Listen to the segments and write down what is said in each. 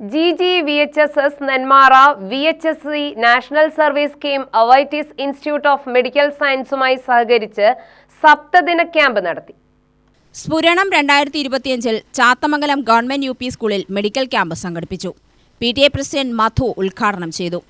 G G V H S S Nenmara V H S C national service scheme Avitis institute of medical സയൻസുമായി സഹകരിച്ച് സപ്തദിന camp നടത്തി. സ്ഫുരണം രണ്ടായിരത്തി ഇരുപത്തിയഞ്ചിൽ Chathamangalam government U P സ്കൂളിൽ medical camp സംഘടിപ്പിച്ചു. P T A president Madhu ഉദ്ഘാടനം ചെയ്തു.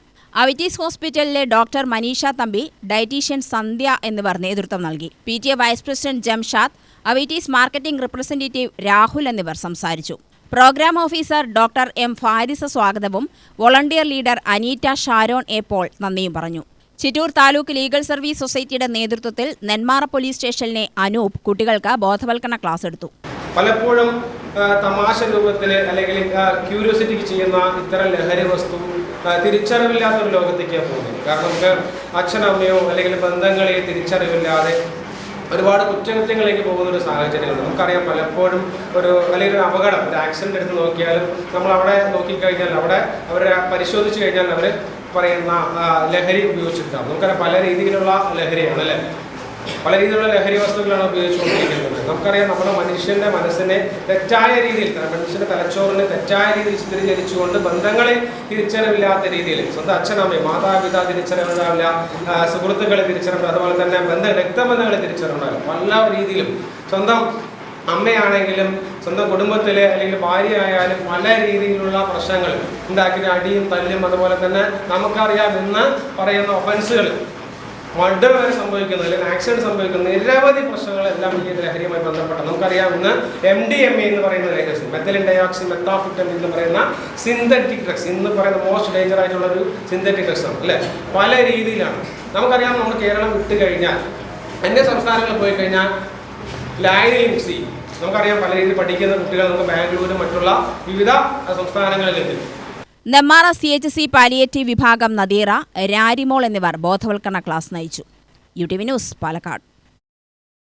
അവിറ്റീസ് ഹോസ്പിറ്റലിലെ ഡോക്ടർ മനീഷ തമ്പി ഡയറ്റീഷ്യൻ സന്ധ്യ എന്നിവർ നേതൃത്വം നൽകി. P T A vice president Jamshad Avitis marketing representative Rahul എന്നിവർ സംസാരിച്ചു. Programme officer doctor M Farisa സ്വാഗതവും volunteer leader Aneeta Sharon A Paul നന്ദിയും പറഞ്ഞു. ചിറ്റൂർ താലൂക്ക് ലീഗൽ സർവീസ് സൊസൈറ്റിയുടെ നേതൃത്വത്തിൽ നെന്മാറ പോലീസ് സ്റ്റേഷനിലെ അനൂപ് കുട്ടികൾക്ക് ബോധവൽക്കരണ ക്ലാസ് എടുത്തു. പലപ്പോഴും തമാശ രൂപത്തിൽ അല്ലെങ്കിൽ ക്യൂരിയോസിറ്റിക്ക് ചെയ്യുന്ന ഇത്തരം ലഹരി വസ്തു തിരിച്ചറിവില്ലാത്തൊരു ലോകത്തേക്കാണ് പോകുന്നത്. കാരണം നമുക്ക് അച്ഛനമ്മയോ അല്ലെങ്കിൽ ബന്ധങ്ങളെയോ തിരിച്ചറിവില്ലാതെ ഒരുപാട് കുറ്റകൃത്യങ്ങളിലേക്ക് പോകുന്ന ഒരു സാഹചര്യമുണ്ട് നമുക്കറിയാം പലപ്പോഴും ഒരു അല്ലെങ്കിൽ ഒരു അപകടം ഒരു ആക്സിഡന്റ് എടുത്ത് നോക്കിയാലും നമ്മൾ അവിടെ നോക്കിക്കഴിഞ്ഞാൽ അവിടെ അവരെ പരിശോധിച്ച് കഴിഞ്ഞാൽ അവർ പറയുന്ന ലഹരി ഉപയോഗിച്ചിട്ടാണ് നമുക്കറിയാം പല രീതിയിലുള്ള ലഹരിയാണ് അല്ലേ പല രീതിയിലുള്ള ലഹരി വസ്തുക്കളാണ് ഉപയോഗിച്ചുകൊണ്ടിരിക്കുന്നത്. നമുക്കറിയാം നമ്മുടെ മനുഷ്യന്റെ മനസ്സിനെ തെറ്റായ രീതിയിൽ മനുഷ്യന്റെ തലച്ചോറിനെ തെറ്റായ രീതിയിൽ ചിത്രീകരിച്ചുകൊണ്ട് ബന്ധങ്ങളെ തിരിച്ചറിവില്ലാത്ത രീതിയിൽ സ്വന്തം അച്ഛനമ്മയും മാതാപിതാ തിരിച്ചറിവില്ല സുഹൃത്തുക്കളെ തിരിച്ചറിവില്ല അതുപോലെ തന്നെ ബന്ധ രക്തബന്ധങ്ങളെ തിരിച്ചറിവില്ല പല രീതിയിലും സ്വന്തം അമ്മയാണെങ്കിലും സ്വന്തം കുടുംബത്തിലെ അല്ലെങ്കിൽ ഭാര്യ ആയാലും പല രീതിയിലുള്ള പ്രശ്നങ്ങൾ ഉണ്ടാക്കിയ അടിയും തല്ലും അതുപോലെ തന്നെ നമുക്കറിയാം ഇന്ന് പറയുന്ന ഒഫൻസുകൾ മർഡർ വരെ സംഭവിക്കുന്ന അല്ലെങ്കിൽ ആക്സിഡന്റ് സംഭവിക്കുന്ന നിരവധി പ്രശ്നങ്ങളെല്ലാം ഈ ലഹരിയുമായി ബന്ധപ്പെട്ട നമുക്കറിയാം ഇന്ന് എം ഡി എം എ എന്ന് പറയുന്ന ലഹരി മെത്തലിൻ ഡയോക്സിൻ മെത്താഫിറ്റം എന്ന് പറയുന്ന സിന്തറ്റിക് ഡ്രഗ്സ് ഇന്ന് പറയുന്ന മോസ്റ്റ് ഡേഞ്ചർ ആയിട്ടുള്ള ഒരു സിന്തറ്റിക് ഡ്രഗ്സ് ആണ് അല്ലേ? പല രീതിയിലാണ്. നമുക്കറിയാം നമ്മൾ കേരളം വിട്ട് കഴിഞ്ഞാൽ അന്യ സംസ്ഥാനങ്ങളിൽ പോയി കഴിഞ്ഞാൽ ലായനി മിക്സ് ചെയ്യും നമുക്കറിയാം പല രീതിയിൽ പഠിക്കുന്ന കുട്ടികൾ നമുക്ക് ബാംഗ്ലൂരും മറ്റുള്ള വിവിധ സംസ്ഥാനങ്ങളിലുണ്ട്. Nemmara C H C palliative വിഭാഗം നദീറ രാരിമോൾ എന്നിവർ ബോധവൽക്കരണ ക്ലാസ് നയിച്ചു. U T V news Palakkad.